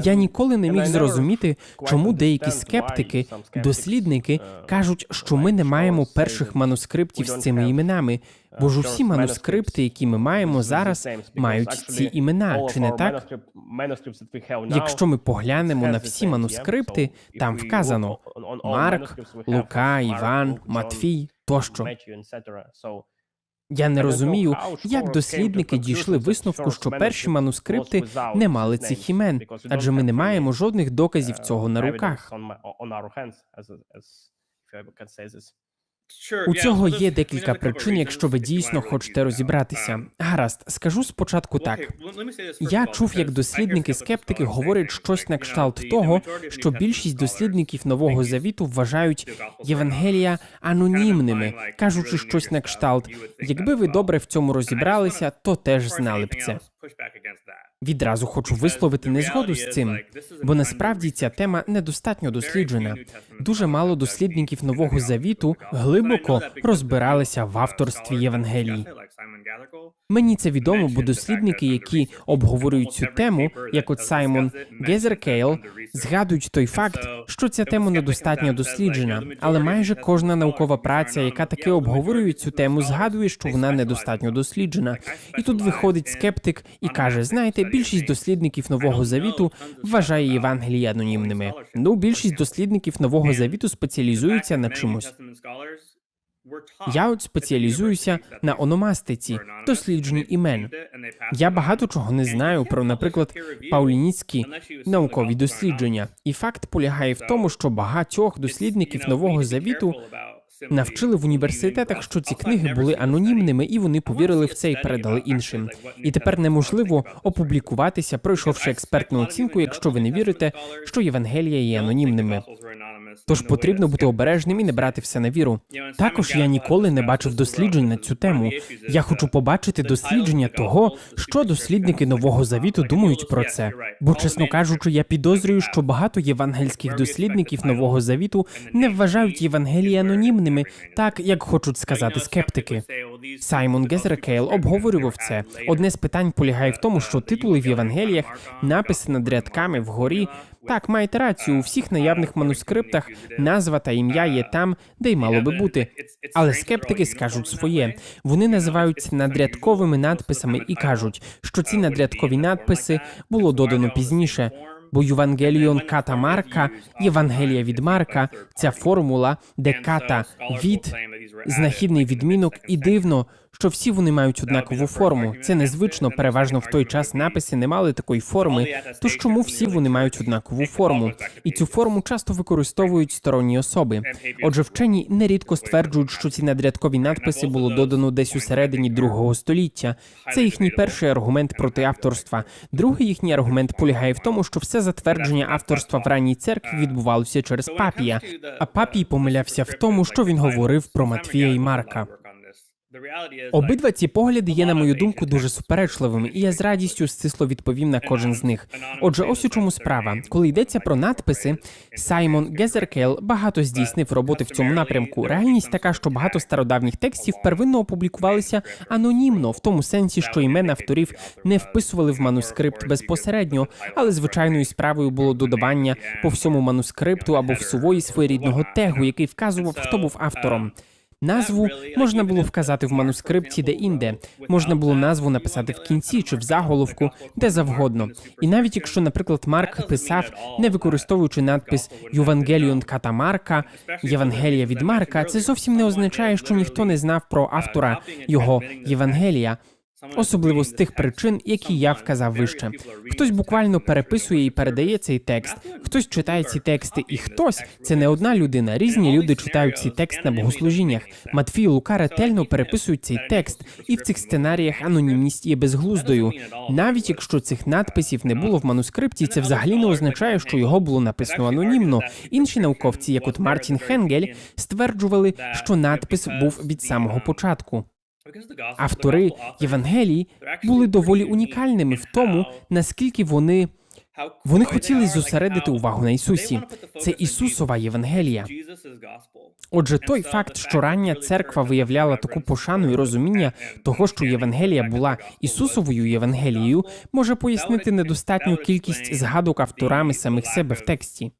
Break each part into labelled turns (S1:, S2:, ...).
S1: Я ніколи не міг зрозуміти, чому деякі скептики, дослідники кажуть, що ми не маємо перших манускриптів з цими іменами, бо ж усі манускрипти, які ми маємо зараз, мають ці імена, чи не так? Якщо ми поглянемо на всі манускрипти, там вказано Марк, Лука, Іван, Матфій тощо. Я не розумію, як дослідники дійшли висновку, що перші манускрипти не мали цих імен, адже ми не маємо жодних доказів цього на руках. У цього є декілька причин, якщо ви дійсно хочете розібратися. Гаразд, скажу спочатку так. Я чув, як дослідники скептики говорять щось на кшталт того, що більшість дослідників нового завіту вважають Євангелія анонімними, кажучи щось на кшталт. Якби ви добре в цьому розібралися, то теж знали б це. Відразу хочу висловити незгоду з цим, бо насправді ця тема недостатньо досліджена. Дуже мало дослідників нового завіту глибоко розбиралися в авторстві Євангелії. Мені це відомо, бо дослідники, які обговорюють цю тему, як от Саймон Гезеркейл, згадують той факт, що ця тема недостатньо досліджена, але майже кожна наукова праця, яка таки обговорює цю тему, згадує, що вона недостатньо досліджена. І тут виходить скептик і каже: знаєте, більшість дослідників нового завіту вважає Євангелії анонімними. Ну, більшість дослідників нового завіту спеціалізуються на чомусь. Я от спеціалізуюся на ономастиці, дослідженні імен. Я багато чого не знаю про, наприклад, паулініцькі наукові дослідження. І факт полягає в тому, що багатьох дослідників нового завіту навчили в університетах, що ці книги були анонімними, і вони повірили в це і передали іншим. І тепер неможливо опублікуватися, пройшовши експертну оцінку, якщо ви не вірите, що Євангелія є анонімними. Тож потрібно бути обережним і не брати все на віру. Також я ніколи не бачив досліджень на цю тему. Я хочу побачити дослідження того, що дослідники нового завіту думають про це. Бо, чесно кажучи, я підозрюю, що багато євангельських дослідників нового завіту не вважають Євангелії анонімними, так як хочуть сказати скептики. Саймон Гезеркейл обговорював це. Одне з питань полягає в тому, що титули в Євангеліях, написи над рядками вгорі. Так, маєте рацію, у всіх наявних манускриптах назва та ім'я є там, де й мало би бути. Але скептики скажуть своє. Вони називаються надрядковими надписами і кажуть, що ці надрядкові надписи було додано пізніше. Бо Євангеліон ката Марка, Євангелія від Марка, ця формула, де ката від знахідний відмінок, і дивно, що всі вони мають однакову форму. Це незвично. Переважно в той час написи не мали такої форми. Тож чому всі вони мають однакову форму? І цю форму часто використовують сторонні особи. Отже, вчені нерідко стверджують, що ці надрядкові надписи було додано десь у середині другого століття. Це їхній перший аргумент проти авторства. Другий їхній аргумент полягає в тому, що все затвердження авторства в ранній церкві відбувалося через папія. А папій помилявся в тому, що він говорив про Матвія і Марка. Обидва ці погляди є, на мою думку, дуже суперечливими, і я з радістю стисло відповім на кожен з них. Отже, ось у чому справа. Коли йдеться про надписи, Саймон Гезеркейл багато здійснив роботи в цьому напрямку. Реальність така, що багато стародавніх текстів первинно опублікувалися анонімно, в тому сенсі, що імена авторів не вписували в манускрипт безпосередньо, але звичайною справою було додавання по всьому манускрипту або в сувої своєрідного тегу, який вказував, хто був автором. Назву можна було вказати в манускрипті де-інде, можна було назву написати в кінці чи в заголовку, де завгодно. І навіть якщо, наприклад, Марк писав, не використовуючи надпис Ювангеліон ката Марка, Євангелія від Марка, це зовсім не означає, що ніхто не знав про автора його Євангелія. Особливо з тих причин, які я вказав вище. Хтось буквально переписує і передає цей текст, хтось читає ці тексти, і хтось це не одна людина. Різні люди читають цей текст на богослужіннях. Матфій і Лука ретельно переписують цей текст, і в цих сценаріях анонімність є безглуздою. Навіть якщо цих надписів не було в манускрипті, це взагалі не означає, що його було написано анонімно. Інші науковці, як от Мартін Хенгель, стверджували, що надпис був від самого початку. Автори Євангелії були доволі унікальними в тому, наскільки вони Вони хотіли зосередити увагу на Ісусі. Це Ісусова Євангелія. Отже, той факт, що рання церква виявляла таку пошану і розуміння того, що Євангелія була Ісусовою Євангелією, може пояснити недостатню кількість згадок авторами самих себе в тексті.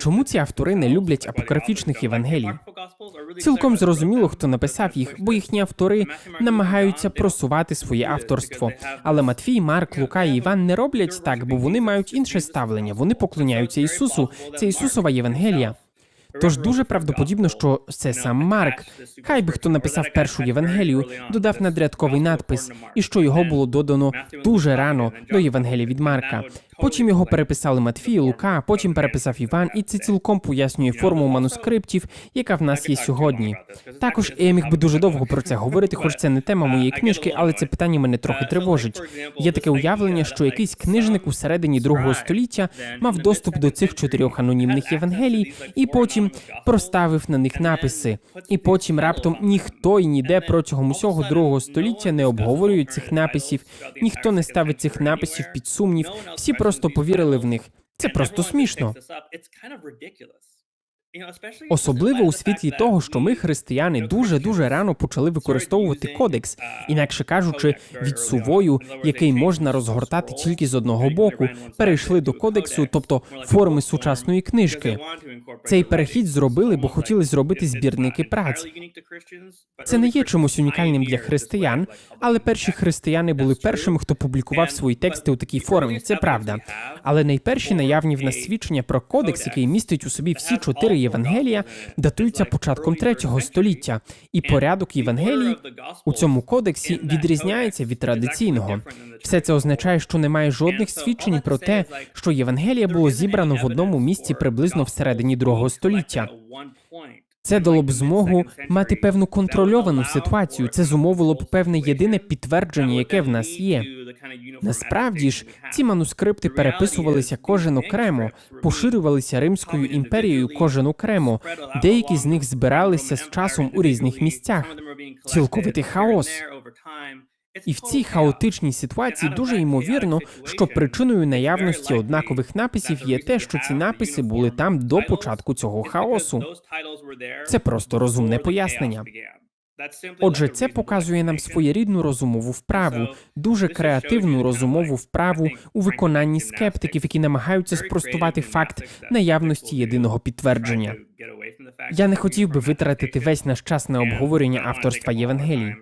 S1: Чому ці автори не люблять апокрифічних Євангелій? Цілком зрозуміло, хто написав їх, бо їхні автори намагаються просувати своє авторство. Але Матфій, Марк, Лука і Іван не роблять так, бо вони мають інше ставлення. Вони поклоняються Ісусу. Це Ісусова Євангелія. Тож дуже правдоподібно, що це сам Марк. Хай би хто написав першу Євангелію, додав надрядковий надпис, і що його було додано дуже рано до Євангелія від Марка. Потім його переписали Матфій, Лука, потім переписав Іван, і це цілком пояснює форму манускриптів, яка в нас є сьогодні. Також я міг би дуже довго про це говорити, хоч це не тема моєї книжки, але це питання мене трохи тривожить. Є таке уявлення, що якийсь книжник у середині другого століття мав доступ до цих чотирьох анонімних євангелій, і потім проставив на них написи. І потім раптом ніхто і ніде протягом усього другого століття не обговорює цих написів, ніхто не ставить цих написів під сумнів. Всі просто повірили в них. Це просто смішно. Особливо у світлі того, що ми, християни, дуже дуже рано почали використовувати кодекс, інакше кажучи, від сувою, який можна розгортати тільки з одного боку, перейшли до кодексу, тобто форми сучасної книжки. Цей перехід зробили, бо хотіли зробити збірники праць. Це не є чимось унікальним для християн, але перші християни були першими, хто публікував свої тексти у такій формі. Це правда. Але найперші наявні в нас свідчення про кодекс, який містить у собі всі чотири Євангелія, датуються початком третього століття, і порядок Євангелій у цьому кодексі відрізняється від традиційного. Все це означає, що немає жодних свідчень про те, що Євангелія було зібрано в одному місці приблизно всередині другого століття. Це дало б змогу мати певну контрольовану ситуацію. Це зумовило б певне єдине підтвердження, яке в нас є. Насправді ж, ці манускрипти переписувалися кожен окремо, поширювалися Римською імперією кожен окремо. Деякі з них збиралися з часом у різних місцях. Цілковитий хаос. І в цій хаотичній ситуації дуже ймовірно, що причиною наявності однакових написів є те, що ці написи були там до початку цього хаосу. Це просто розумне пояснення. Отже, це показує нам своєрідну розумову вправу, дуже креативну розумову вправу у виконанні скептиків, які намагаються спростувати факт наявності єдиного підтвердження. Я не хотів би витратити весь наш час на обговорення авторства Євангелії.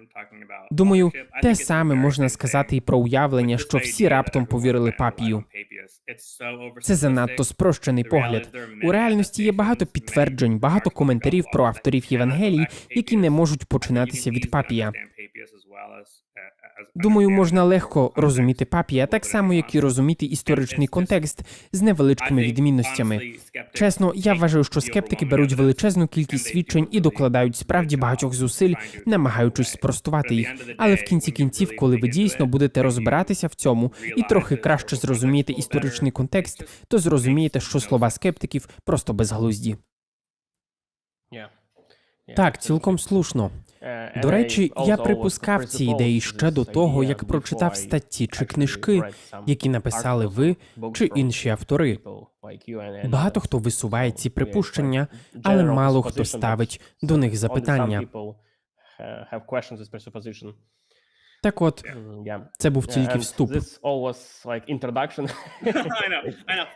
S1: Думаю, те саме можна сказати і про уявлення, що всі раптом повірили папію. Це занадто спрощений погляд. У реальності є багато підтверджень, багато коментарів про авторів Євангелій, які не можуть починатися від папія. Думаю, можна легко розуміти папія, так само як і розуміти історичний контекст з невеличкими відмінностями. Чесно, я вважаю, що скептики беруть величезну кількість свідчень і докладають справді багатьох зусиль, намагаючись спростувати їх. Але в кінці кінців, коли ви дійсно будете розбиратися в цьому і трохи краще зрозумієте історичний контекст, то зрозумієте, що слова скептиків просто безглузді. Так, цілком слушно. До речі, я припускав ці ідеї ще до того, як прочитав статті чи книжки, які написали ви чи інші автори. Багато хто висуває ці припущення, але мало хто ставить до них запитання. Так от, це був тільки вступ.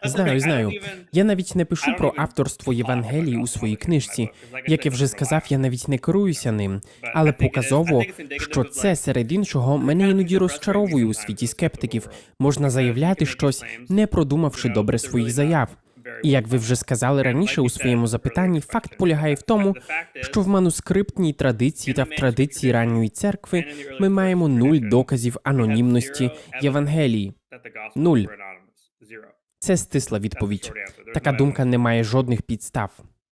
S1: Знаю, знаю. Я навіть не пишу про авторство Євангелії у своїй книжці. Як я вже сказав, я навіть не керуюся ним, але показово, що це серед іншого мене іноді розчаровує у світі скептиків. Можна заявляти щось, не продумавши добре своїх заяв. І як ви вже сказали раніше у своєму запитанні, факт полягає в тому, що в манускриптній традиції та в традиції ранньої церкви ми маємо нуль доказів анонімності Євангелії. Нуль. Це стисла відповідь. Така думка не має жодних підстав.